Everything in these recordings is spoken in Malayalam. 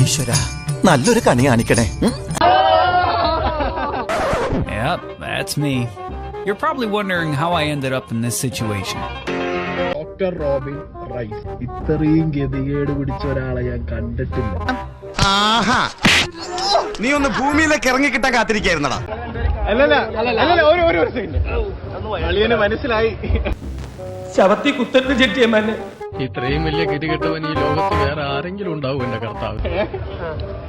ഈശ്വര നല്ലൊരു കണി കാണിക്കണേ. Yep, that's me. You're probably wondering how I ended up in this situation. Doctor Robin rice ഇത്രയും ഗതികേട് പിടിച്ച ഒരാളെ ഞാൻ കണ്ടിട്ടില്ല ആഹാ നീ ഒന്ന് ഭൂമിയിലേക്ക് ഇറങ്ങിക്കിട്ടാൻ കാത്തിരിക്കായിരുന്നടാ അല്ലല്ല അല്ലല്ല ഒരു ഒരു സെക്കൻഡ് അളിയന് മനസ്സിലായി ശവത്തി കുത്തരുത് ജഡ്ജിയമ്മന്നെ ഇത്രയും വലിയ ഗതികെട്ടവൻ ഈ ലോകത്ത് വേറെ ആരെങ്കിലും ഉണ്ടാവും എന്റെ കർത്താവ്.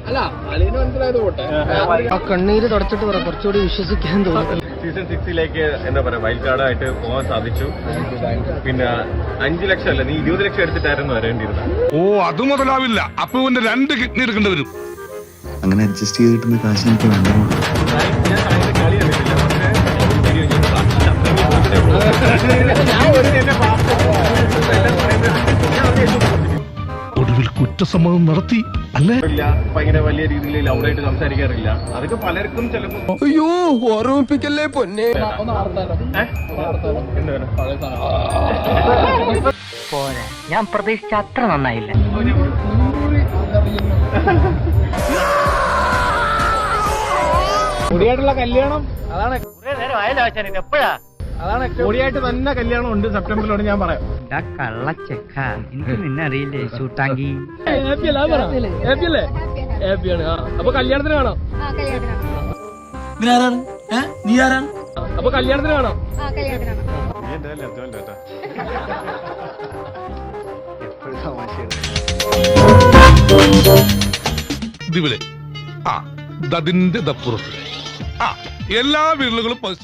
അല്ല അലീന മനസ്സിലായത് പോട്ടെ. ആ കണ്ണീര് തുടച്ചിട്ട് പറ കുറച്ചുകൂടി വിശ്വസിക്കാൻ തോന്നുന്നു. സീസൺ സിക്സിലേക്ക് എന്താ പറയാ വൈൽഡ് കാർഡ് ആയിട്ട് പോകാൻ സാധിച്ചു. പിന്നെ അഞ്ചു ലക്ഷം അല്ല നീ ഇരുപത് ലക്ഷം എടുത്തിട്ടായിരുന്നു വരേണ്ടിയിരുന്നത്. ഓ അത് മുതലാവില്ല. അപ്പൊ രണ്ട് കിഡ്നി എടുക്കേണ്ടി വരും. അങ്ങനെ അഡ്ജസ്റ്റ് ചെയ്ത് കിട്ടുന്ന കാശ് എനിക്ക് വേണ്ട? കുറ്റസമ്മതം നടത്തി അല്ലേ? ഭയങ്കര വലിയ രീതിയിൽ ലൗഡായിട്ട് സംസാരിക്കാറില്ല. അതൊക്കെ പലർക്കും ചിലപ്പോൾ അയ്യോ ഓർമ്മിപ്പിക്കല്ലേ പൊന്നെ? പോരാ. ഞാൻ പ്രതീക്ഷിച്ച അത്ര നന്നായില്ല. പുതിയായിട്ടുള്ള കല്യാണം. അതാണ് കുറെ നേരം ആയല്ലോ ആശാൻ എപ്പോഴാ? അതാണ് കൂടിയായിട്ട് തന്നെ കല്യാണം ഉണ്ട് സെപ്റ്റംബറിലോട് ഞാൻ പറയാം. കള്ളച്ചക്ക. എനിക്ക് നിന്നെ അറിയില്ലേ ഷൂട്ടാങ്കി അപ്പൊ കല്യാണത്തിന് കാണാം. നീ ആരാണ് അപ്പൊ കല്യാണത്തിന് കാണാം. ഇതിവിടെ. ആ ദതിന്റെ ദപ്പുറത്ത്. ആ എല്ലാ വിരലുകളും പതിച്ച്